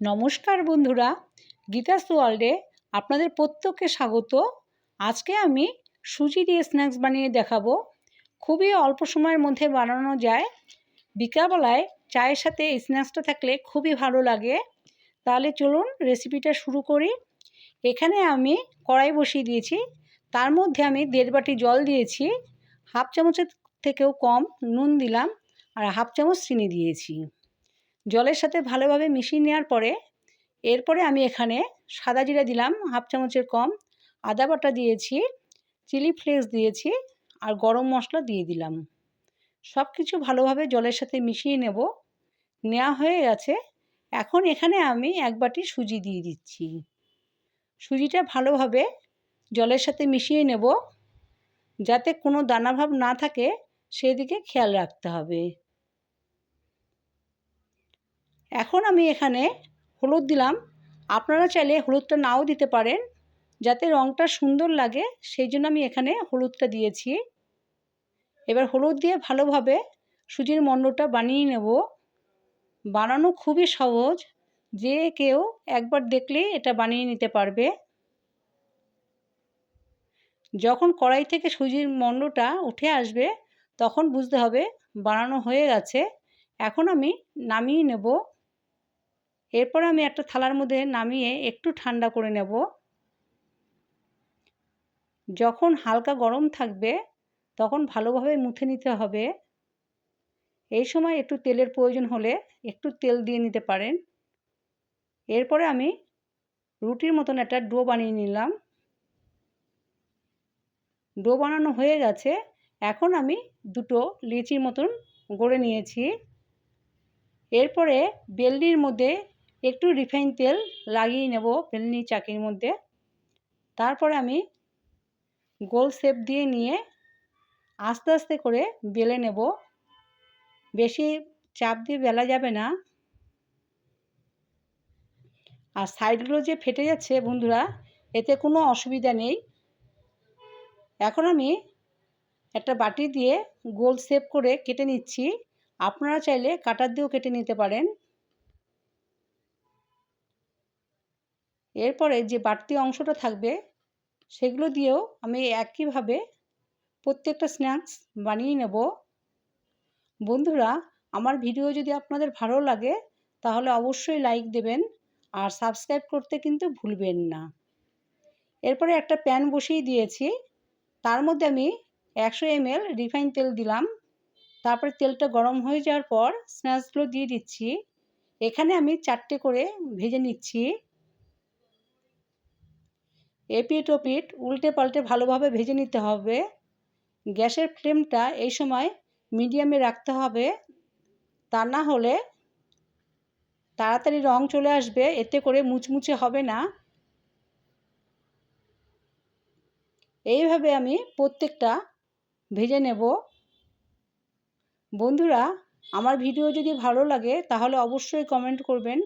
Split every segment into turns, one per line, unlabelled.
নমস্কার বন্ধুরা গীতাস ওয়ার্ল্ডে আপনাদের প্রত্যেককে স্বাগত। আজকে আমি সুজি দিয়ে স্ন্যাক্স বানিয়ে দেখাবো। খুবই অল্প সময়ের মধ্যে বানানো যায়। বিকালবেলায় চায়ের সাথে স্ন্যাক্সটা থাকলে খুবই ভালো লাগে। তাহলে চলুন রেসিপিটা শুরু করি। এখানে আমি কড়াই বসিয়ে দিয়েছি। তার মধ্যে আমি দেড় বাটি জল দিয়েছি। হাফ চামচের থেকেও কম নুন দিলাম আর হাফ চামচ চিনি দিয়েছি। জলের সাথে ভালোভাবে মিশিয়ে নেওয়ার পরে, এরপরে আমি এখানে সাদা জিরা দিলাম, হাফ চামচের কম, আদা বাটা দিয়েছি, চিলি ফ্লেক্স দিয়েছি আর গরম মশলা দিয়ে দিলাম। সব কিছু ভালোভাবে জলের সাথে মিশিয়ে নেব। নেওয়া হয়ে গেছে। এখন এখানে আমি এক বাটি সুজি দিয়ে দিচ্ছি। সুজিটা ভালোভাবে জলের সাথে মিশিয়ে নেব। যাতে কোনো দানাভাব না থাকে, সেদিকে খেয়াল রাখতে হবে। এখন আমি এখানে হলুদ দিলাম। আপনারা চাইলে হলুদটা নাও দিতে পারেন, যাতে রঙটা সুন্দর লাগে, সেই জন্য আমি এখানে হলুদটা দিয়েছি। এবার হলুদ দিয়ে ভালোভাবে সুজির মণ্ডটা বানিয়ে নেব। বানানো খুবই সহজ, যে কেউ একবার দেখলেই এটা বানিয়ে নিতে পারবে। যখন কড়াই থেকে সুজির মণ্ডটা উঠে আসবে, তখন বুঝতে হবে বানানো হয়ে গেছে। এখন আমি নামিয়ে নেব। এরপর আমি একটা থালার মধ্যে নামিয়ে একটু ঠান্ডা করে নেব। যখন হালকা গরম থাকবে, তখন ভালোভাবে মুথে নিতে হবে। এই সময় একটু তেলের প্রয়োজন হলে একটু তেল দিয়ে নিতে পারেন। এরপরে আমি রুটির মতন একটা ডো বানিয়ে নিলাম। ডো বানানো হয়ে গেছে। এখন আমি দুটো লিচির মতন গড়ে নিয়েছি। এরপরে বেলনির মধ্যে একটু রিফাইন তেল লাগিয়ে নেব বেলনি চাকির মধ্যে। তারপরে আমি গোল শেপ দিয়ে নিয়ে আস্তে আস্তে করে বেলে নেব। বেশি চাপ দিয়ে বেলা যাবে না। আর সাইডগুলো যে ফেটে যাচ্ছে বন্ধুরা, এতে কোনো অসুবিধা নেই। এখন আমি একটা বাটি দিয়ে গোল শেপ করে কেটে নিচ্ছি। আপনারা চাইলে কাটার দিয়েও কেটে নিতে পারেন। এরপরে যে বাড়তি অংশটা থাকবে, সেগুলো দিয়েও আমি একইভাবে প্রত্যেকটা স্ন্যাক্স বানিয়ে নেব। বন্ধুরা, আমার ভিডিও যদি আপনাদের ভালো লাগে, তাহলে অবশ্যই লাইক দেবেন আর সাবস্ক্রাইব করতে কিন্তু ভুলবেন না। এরপরে একটা প্যান বসিয়ে দিয়েছি, তার মধ্যে আমি একশো এমএল রিফাইন তেল দিলাম। তারপরে তেলটা গরম হয়ে যাওয়ার পর স্ন্যাক্সগুলো দিয়ে দিচ্ছি। এখানে আমি চারটে করে ভেজে নিচ্ছি। এপিট ওপিট উল্টে পাল্টে ভালোভাবে ভেজে নিতে হবে। গ্যাসের ফ্লেমটা এই সময় মিডিয়ামে রাখতে হবে। তা না হলে তাড়াতাড়ি রং চলে আসবে, এতে করে মুচমুচে হবে না। এইভাবে আমি প্রত্যেকটা ভেজে নেব। বন্ধুরা, আমার ভিডিও যদি ভালো লাগে, তাহলে অবশ্যই কমেন্ট করবেন।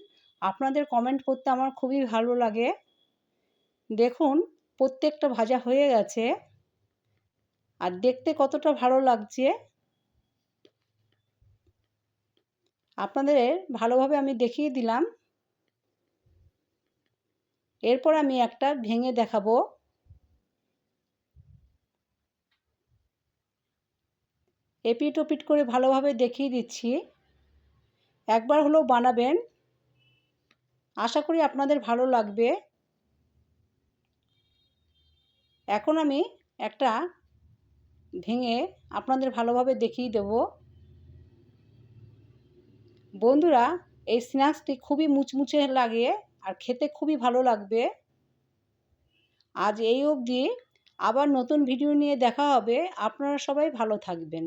আপনাদের কমেন্ট করতে আমার খুবই ভালো লাগে। দেখুন, প্রত্যেকটা ভাজা হয়ে গেছে। আর দেখতে কতটা ভালো লাগছে। আপনাদের ভালোভাবে আমি দেখিয়ে দিলাম। এরপর আমি একটা ভেঙে দেখাবো। এপিট ওপিট করে ভালোভাবে দেখিয়ে দিচ্ছি। একবার হলেও বানাবেন। আশা করি আপনাদের ভালো লাগবে। এখন আমি একটা ভেঙে আপনাদের ভালোভাবে দেখিয়ে দেব। বন্ধুরা, এই স্ন্যাক্সটি খুবই মুচমুচে লাগে আর খেতে খুবই ভালো লাগবে। আজ এই অবধি আবার নতুন ভিডিও নিয়ে দেখা হবে। আপনারা সবাই ভালো থাকবেন।